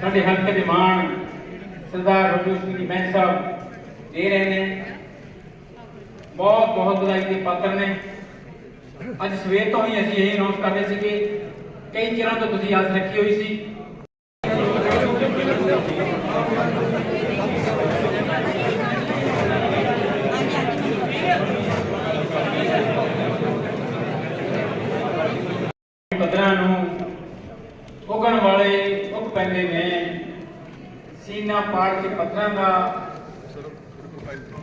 ਸਾਡੇ ਹਲਕੇ ਦੇ ਮਾਣ ਸਰਦਾਰ ਰਘੂ ਸਿੰਘ ਜੀ ਬੈਂਸ ਸਾਹਿਬ ਦੇ ਰਹੇ ਨੇ। ਬਹੁਤ ਬਹੁਤ ਵਧਾਈ ਦੇ ਪਾਤਰ ਨੇ। ਅੱਜ ਸਵੇਰ ਤੋਂ ਹੀ ਅਸੀਂ ਇਹ ਅਨਾਉਂਸ ਕਰਦੇ ਸੀ ਕਿ ਕਈ ਚਿਰਾਂ ਤੋਂ ਤੁਸੀਂ ਆਸ ਰੱਖੀ ਹੋਈ ਸੀ ਪੱਧਰਾਂ ਨੂੰ ਉਗਣ ਵਾਲੇ ਉਗ ਪੈਂਦੇ ਨੇ ਸੀਨਾ ਪਾੜ ਕੇ ਪੱਥਰਾਂ ਦਾ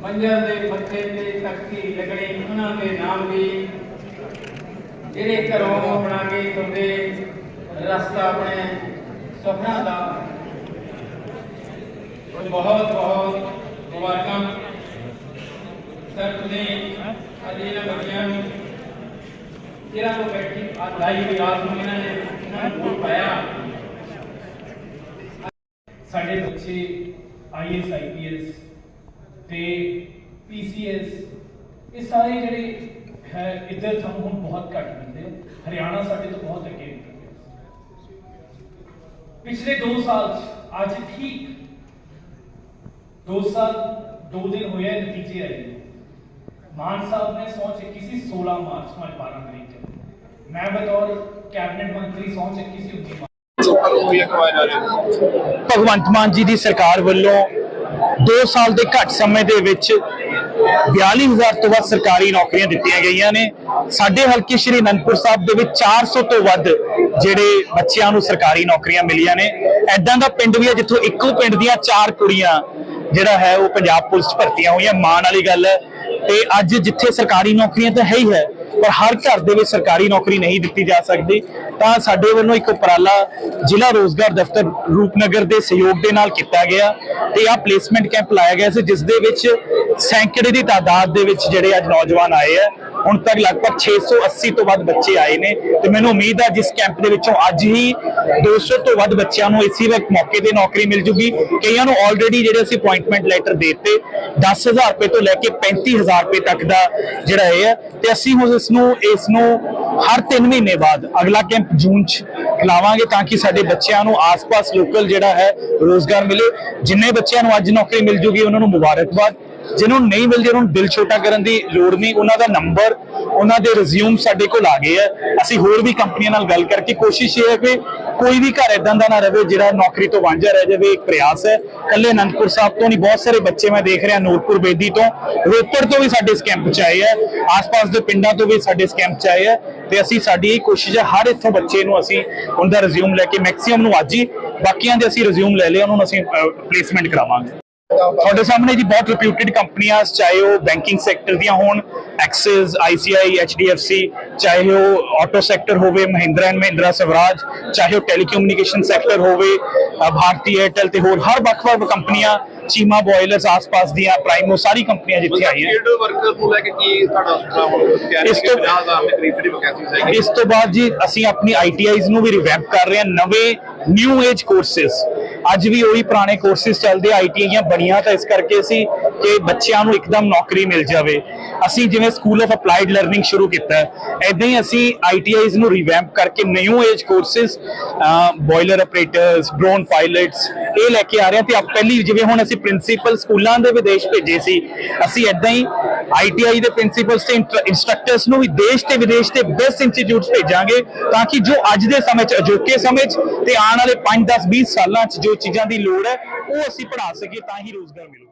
ਮੰਜਰ ਦੇ ਮੱਥੇ ਤੇ ਤਖਤੀ ਲੱਗਣੀ ਉਹਨਾਂ ਦੇ ਨਾਮ ਦੀ ਜਿਹੜੇ ਘਰੋਂ ਬਣਾ ਕੇ ਤੁਰਦੇ ਰਸਤਾ ਆਪਣੇ ਸੁਪਨਾ ਦਾ। ਬਹੁਤ ਬਹੁਤ ਮੁਬਾਰਕਾਂ। ਸਰ, ਤੁਸੀਂ ਅੱਜ ਬੱਚਿਆਂ ਨੂੰ ਜਿਹੜਾ ਉਹ ਬੈਠੀ ਆ ਲਾਈ ਦੀ ਨੂੰ ਇਹਨਾਂ ਨੇ ਇਹਨਾਂ ਨੂੰ ਪਾਇਆ। ਸਾਡੇ ਬੱਚੇ ਆਈਐਸ ਆਈਪੀਐਸ ਤੇ ਪੀਸੀਐਸ ਇਹ ਸਾਰੇ ਜਿਹੜੇ ਹੈ ਇੱਧਰ ਸਾਨੂੰ ਹੁਣ ਬਹੁਤ ਘੱਟ ਮਿਲਦੇ ਹਰਿਆਣਾ ਸਾਡੇ ਤੋਂ ਬਹੁਤ ਅੱਗੇ ਨਿਕਲ ਗਿਆ। ਪਿਛਲੇ 2 ਸਾਲ ਚ, ਅੱਜ ਠੀਕ। 2 ਸਾਲ 2 ਦਿਨ ਹੋਏ ਨਤੀਜੇ ਆਏ ਨੇ। ਮਾਨ ਸਾਹਿਬ ਨੇ ਸਹੁੰ ਚੱਕੀ ਸੀ 16 ਮਾਰਚ ਨੂੰ ਅੱਜ 12 ਤਰੀਕ। ਹੈ ਮੈਂ ਬਤੌਰ ਕੈਬਨਿਟ ਮੰਤਰੀ, ਸਹੁੰ ਚੱਕੀ ਸੀ 19 ਭਗਵੰਤ ਮਾਨ ਜੀ ਦੀ ਸਰਕਾਰ ਵੱਲੋਂ 2 ਸਾਲ ਦੇ ਘੱਟ ਸਮੇਂ ਦੇ ਵਿੱਚ 42000 ਤੋਂ ਵੱਧ ਸਰਕਾਰੀ ਨੌਕਰੀਆਂ ਦਿੱਤੀਆਂ ਗਈਆਂ ਨੇ। ਸਾਡੇ ਹਲਕੇ ਸ਼੍ਰੀ ਅਨੰਦਪੁਰ ਸਾਹਿਬ ਦੇ ਵਿੱਚ 400 ਤੋਂ ਵੱਧ ਜਿਹੜੇ ਬੱਚਿਆਂ ਨੂੰ ਸਰਕਾਰੀ ਨੌਕਰੀਆਂ ਮਿਲੀਆਂ ਨੇ। ਐਦਾਂ ਦਾ ਪਿੰਡ ਵੀ ਹੈ ਜਿੱਥੋਂ ਇੱਕੋ ਪਿੰਡ ਦੀਆਂ ਚਾਰ ਕੁੜੀਆਂ ਜਿਹੜਾ ਹੈ ਉਹ ਪੰਜਾਬ ਪੁਲਿਸ 'ਚ ਭਰਤੀਆਂ ਹੋਈਆਂ, ਮਾਣ ਵਾਲੀ ਗੱਲ ਹੈ। ਤੇ ਅੱਜ ਜਿੱਥੇ ਸਰਕਾਰੀ ਨੌਕਰੀਆਂ ਤਾਂ ਹੈ ਹੀ ਹੈ ਪਰ ਹਰ ਘਰ ਦੇ ਵਿੱਚ ਸਰਕਾਰੀ ਨੌਕਰੀ ਨਹੀਂ ਦਿੱਤੀ ਜਾ ਸਕਦੀ, ਤਾਂ ਸਾਡੇ ਵੱਲੋਂ ਇੱਕ ਉਪਰਾਲਾ ਜ਼ਿਲ੍ਹਾ ਰੋਜ਼ਗਾਰ ਦਫ਼ਤਰ ਰੂਪਨਗਰ ਦੇ ਸਹਿਯੋਗ ਦੇ ਨਾਲ ਕੀਤਾ ਗਿਆ ਤੇ ਆਹ ਪਲੇਸਮੈਂਟ ਕੈਂਪ ਲਾਇਆ ਗਿਆ ਸੀ, ਜਿਸ ਦੇ ਵਿੱਚ ਸੈਂਕੜੇ ਦੀ ਤਾਦਾਦ ਦੇ ਵਿੱਚ ਜਿਹੜੇ ਅੱਜ ਨੌਜਵਾਨ ਆਏ ਆ ਹੁਣ ਤੱਕ ਲਗਭਗ 680 ਤੋਂ ਵੱਧ ਬੱਚੇ ਆਏ ਨੇ ਤੇ ਮੈਨੂੰ ਉਮੀਦ ਹੈ ਜਿਸ ਕੈਂਪ ਦੇ ਵਿੱਚੋਂ ਅੱਜ ਹੀ 200 ਤੋਂ ਵੱਧ ਬੱਚਿਆਂ ਨੂੰ ਇਸੇ ਵਕਤ ਮੌਕੇ ਤੇ ਨੌਕਰੀ ਮਿਲ ਜੂਗੀ। ਕਈਆਂ ਨੂੰ ਆਲਰੇਡੀ ਜਿਹੜੇ ਅਸੀਂ ਅਪਾਇੰਟਮੈਂਟ ਲੈਟਰ ਦਿੱਤੇ 10000 ਰੁਪਏ ਤੋਂ ਲੈ ਕੇ 35000 ਰੁਪਏ ਤੱਕ ਦਾ ਜਿਹੜਾ ਇਹ ਹੈ ਤੇ ਅਸੀਂ ਹੁਣ ਇਸ ਨੂੰ ਇਸ ਨੂੰ ਹਰ 3 ਮਹੀਨੇ ਬਾਅਦ, ਅਗਲਾ ਕੈਂਪ ਜੂਨ ਚ ਲਾਵਾਂਗੇ ਤਾਂ ਕਿ ਸਾਡੇ ਬੱਚਿਆਂ ਨੂੰ ਆਸ-ਪਾਸ ਲੋਕਲ ਜਿਹੜਾ ਹੈ ਰੋਜ਼ਗਾਰ ਮਿਲੇ। ਜਿੰਨੇ ਬੱਚਿਆਂ ਨੂੰ ਅੱਜ ਨੌਕਰੀ ਮਿਲ ਜੂਗੀ, ਉਹਨਾਂ ਨੂੰ ਮੁਬਾਰਕਬਾਦ। ਜਿਹਨੂੰ ਨਹੀਂ ਮਿਲਦੀ, ਉਹਨਾਂ ਨੂੰ ਦਿਲ ਛੋਟਾ ਕਰਨ ਦੀ ਲੋੜ ਨਹੀਂ। ਉਹਨਾਂ ਦਾ ਨੰਬਰ ਉਹਨਾਂ ਦੇ ਰਿਜ਼ਿਊਮ ਸਾਡੇ ਕੋਲ ਆ ਗਏ ਆ। ਅਸੀਂ ਹੋਰ ਵੀ ਕੰਪਨੀਆਂ ਨਾਲ ਗੱਲ ਕਰਕੇ ਕੋਸ਼ਿਸ਼ ਇਹ ਹੈ ਕਿ ਕੋਈ ਵੀ ਘਰ ਇਦਾਂ ਦਾ ਨਾ ਰਹੇ ਜਿਹੜਾ ਨੌਕਰੀ ਤੋਂ ਵਾਂਝਾ ਰਹਿ ਜਾਵੇ, ਇੱਕ ਪ੍ਰਯਾਸ ਹੈ। ਕੱਲੇ ਅਨੰਦਪੁਰ ਸਾਹਿਬ ਤੋਂ ਨਹੀਂ, ਬਹੁਤ ਸਾਰੇ ਬੱਚੇ ਮੈਂ ਦੇਖ ਰਿਹਾ ਨੂਰਪੁਰ ਬੇਦੀ ਤੋਂ। ਰੋਪੜ ਤੋਂ ਵੀ ਸਾਡੇ ਇਸ ਕੈਂਪ 'ਚ ਆਏ ਆ। ਆਸ-ਪਾਸ ਦੇ ਪਿੰਡਾਂ ਤੋਂ ਵੀ ਸਾਡੇ ਇਸ ਕੈਂਪ 'ਚ ਆਏ ਆ। ਤੇ ਅਸੀਂ, ਸਾਡੀ ਇਹ ਕੋਸ਼ਿਸ਼ ਹੈ, ਹਰ ਇੱਥੋਂ ਬੱਚੇ ਨੂੰ ਅਸੀਂ ਉਹਦਾ ਰਿਜ਼ਿਊਮ ਲੈ ਕੇ ਮੈਕਸਿਮਮ ਨੂੰ ਅੱਜ ਹੀ, ਬਾਕੀਆਂ ਦੇ ਅਸੀਂ ਰਿਜ਼ਿਊਮ ਲੈ ਲਿਆ ਉਹਨਾਂ ਨੂੰ ਅਸੀਂ ਪਲੇਸਮੈਂਟ ਕਰਾਵਾਂਗੇ। ਤੁਹਾਡੇ ਸਾਹਮਣੇ ਜੀ ਬਹੁਤ ਰਿਪਿਊਟਡ ਕੰਪਨੀਆਂ ਚਾਹੇ ਉਹ ਬੈਂਕਿੰਗ ਸੈਕਟਰ ਦੀਆਂ ਹੋਣ ਐਕਸਿਸ ਆਈਸੀਆਈ ਐਚਡੀਐਫਸੀ ਚਾਹੇ ਉਹ ਆਟੋ ਸੈਕਟਰ ਹੋਵੇ ਮਹਿੰਦਰਾ ਐਂਡ ਮਹਿੰਦਰਾ ਸਵਰਾਜ ਚਾਹੇ ਉਹ ਟੈਲੀਕਮਿਊਨੀਕੇਸ਼ਨ ਸੈਕਟਰ ਹੋਵੇ ਭਾਰਤੀ ਏਅਰਟੈਲ ਤੇ ਹੋਰ ਹਰ ਵੱਖ-ਵੱਖ ਕੰਪਨੀਆਂ ਚੀਮਾ ਬੋਇਲਰਸ ਆਸ-ਪਾਸ ਦੀਆਂ ਪ੍ਰਾਈਮੋ ਸਾਰੀ ਕੰਪਨੀਆਂ ਜਿੱਥੇ ਆਈਆਂ। ਫੀਲਡ ਵਰਕਰ ਨੂੰ ਲੈ ਕੇ ਕੀ ਤੁਹਾਡਾ ਸੁਝਾਅ ਤਿਆਰੀ ਇਸ ਤੋਂ- 50000 ਦੇ ਕਰੀਬ ਜਿਹੜੀ ਵੈਕੈਂਸੀਜ਼ ਹੈਗੀ। ਇਸ ਤੋਂ ਬਾਅਦ ਜੀ ਅਸੀਂ ਆਪਣੀ ਆਈਟੀਆਈਜ਼ ਨੂੰ ਵੀ ਰਿਵੈਂਪ ਕਰ ਰਹੇ ਹਾਂ ਨਵੇਂ ਨਿਊ ਏਜ ਕੋਰਸਸ ਅੱਜ ਵੀ ਉਹੀ ਪੁਰਾਣੇ ਕੋਰਸਿਸ ਚੱਲਦੇ ਆਈਟੀਆਈਆਂ ਬਣੀਆਂ ਤਾਂ ਇਸ ਕਰਕੇ ਸੀ ਕਿ ਬੱਚਿਆਂ ਨੂੰ ਇੱਕਦਮ ਨੌਕਰੀ ਮਿਲ ਜਾਵੇ। ਅਸੀਂ ਜਿਵੇਂ ਸਕੂਲ ਆਫ ਅਪਲਾਈਡ ਲਰਨਿੰਗ ਸ਼ੁਰੂ ਕੀਤਾ ਹੈ ਐਦਾਂ ਹੀ ਅਸੀਂ ਆਈਟੀਆਈਜ਼ ਨੂੰ ਰਿਵੈਂਪ ਕਰਕੇ new age courses boiler operators drone pilots ਇਹ ਲੈ ਕੇ ਆ ਰਹੇ ਹਾਂ ਤੇ ਆਪ ਪਹਿਲੀ ਜਿਵੇਂ ਹੁਣ ਅਸੀਂ ਪ੍ਰਿੰਸੀਪਲ ਸਕੂਲਾਂ ਦੇ ਵਿਦੇਸ਼ ਭੇਜੇ ਸੀ, ਅਸੀਂ ਐਦਾਂ ਹੀ ਆਈਟੀਆਈ ਦੇ ਪ੍ਰਿੰਸੀਪਲਸ ਤੇ ਇੰਸਟ੍ਰਕਟਰਸ ਨੂੰ ਵੀ ਦੇਸ਼ ਤੇ ਵਿਦੇਸ਼ ਤੇ ਬੈਸਟ ਇੰਸਟੀਚਿਊਟਸ ਭੇਜਾਂਗੇ ਤਾਂ ਕਿ ਜੋ ਅੱਜ ਦੇ ਸਮੇਂ 'ਚ ਅਜੋਕੇ ਸਮੇਂ 'ਚ ਤੇ ਆਉਣ ਵਾਲੇ 5 10 20 ਸਾਲਾਂ 'ਚ ਜੋ ਚੀਜ਼ਾਂ ਦੀ ਲੋੜ ਹੈ, ਉਹ ਅਸੀਂ ਪੜ੍ਹਾ ਸਕੀਏ ਤਾਂ ਹੀ ਰੋਜ਼ਗਾਰ ਮਿਲੂਗਾ।